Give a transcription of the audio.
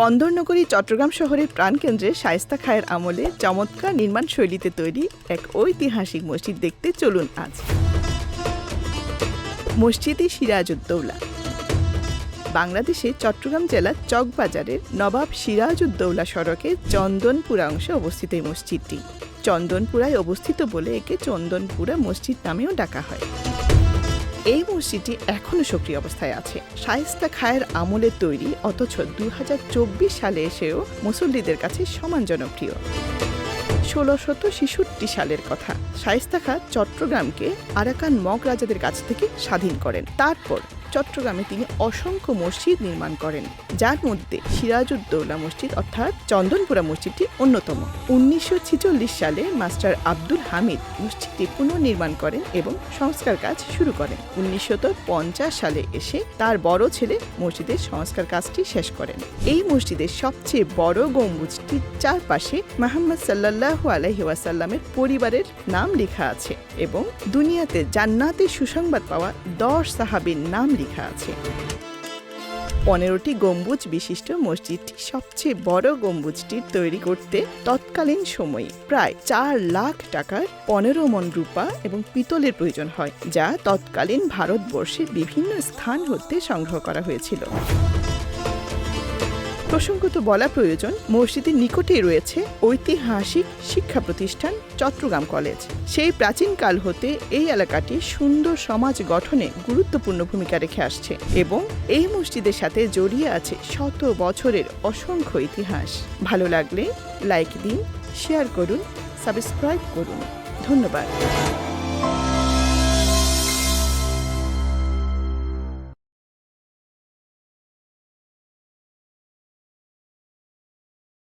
বন্দরনগরী, চট্টগ্রাম শহরের প্রাণকেন্দ্রে শায়েস্তা খায়ের আমলে চমৎকার নির্মাণ শৈলীতে তৈরি এক ঐতিহাসিক মসজিদ দেখতে চলুন আজ। মসজিদে সিরাজউদ্দৌলা। বাংলাদেশে চট্টগ্রাম জেলার চকবাজারের নবাব সিরাজউদ্দৌলা সড়কে চন্দনপুরা অংশে অবস্থিত এই মসজিদটি। চন্দনপুরায় অবস্থিত বলে একে চন্দনপুরা মসজিদ নামেও ডাকা হয়। এই মসজিদটি এখনও সক্রিয় অবস্থায় আছে। শায়েস্তা খায়ের আমলে তৈরি, অথচ দুই হাজার চব্বিশ সালে এসেও মুসল্লিদের কাছে সমান জনপ্রিয়। ষোলোশত ছেষট্টি সালের কথা, শায়েস্তা খা চট্টগ্রামকে আরাকান মগ রাজাদের কাছ থেকে স্বাধীন করেন। তারপর চট্টগ্রামে তিনি অসংখ্য মসজিদ নির্মাণ করেন। যার মধ্যে সিরাজউদ্দৌলা মসজিদ অর্থাৎ চন্দনপুরা মসজিদটি অন্যতম। উনিশশো ছেচল্লিশ সালে মাস্টার আব্দুল হামিদ মসজিদটি পুনর্নির্মাণ করেন এবং সংস্কার কাজ শুরু করেন। উনিশশো পঞ্চাশ সালে এসে তার বড় ছেলে মসজিদের সংস্কার কাজটি শেষ করেন। এই মসজিদের সবচেয়ে বড় গম্বুজটির চারপাশে মাহমদ সাল্লাহ আলহি ওয়াসাল্লামের পরিবারের নাম লেখা আছে এবং দুনিয়াতে জান্নাতে সুসংবাদ পাওয়া দশ সাহাবীর নাম লেখা আছে। পনেরোটি গম্বুজ বিশিষ্ট মসজিদটি সবচেয়ে বড় গম্বুজটির তৈরি করতে তৎকালীন সময়ে প্রায় চার লাখ টাকার পনেরো মন রূপা এবং পিতলের প্রয়োজন হয়, যা তৎকালীন ভারতবর্ষের বিভিন্ন স্থান হতে সংগ্রহ করা হয়েছিল। প্রসঙ্গত বলা প্রয়োজন, মসজিদের নিকটেই রয়েছে ঐতিহাসিক শিক্ষা প্রতিষ্ঠান চট্টগ্রাম কলেজ। সেই প্রাচীনকাল হতে এই এলাকাটি সুন্দর সমাজ গঠনে গুরুত্বপূর্ণ ভূমিকা রেখে আসছে এবং এই মসজিদের সাথে জড়িয়ে আছে শত বছরের অসংখ্য ইতিহাস। ভালো লাগলে লাইক দিন, শেয়ার করুন, সাবস্ক্রাইব করুন। ধন্যবাদ।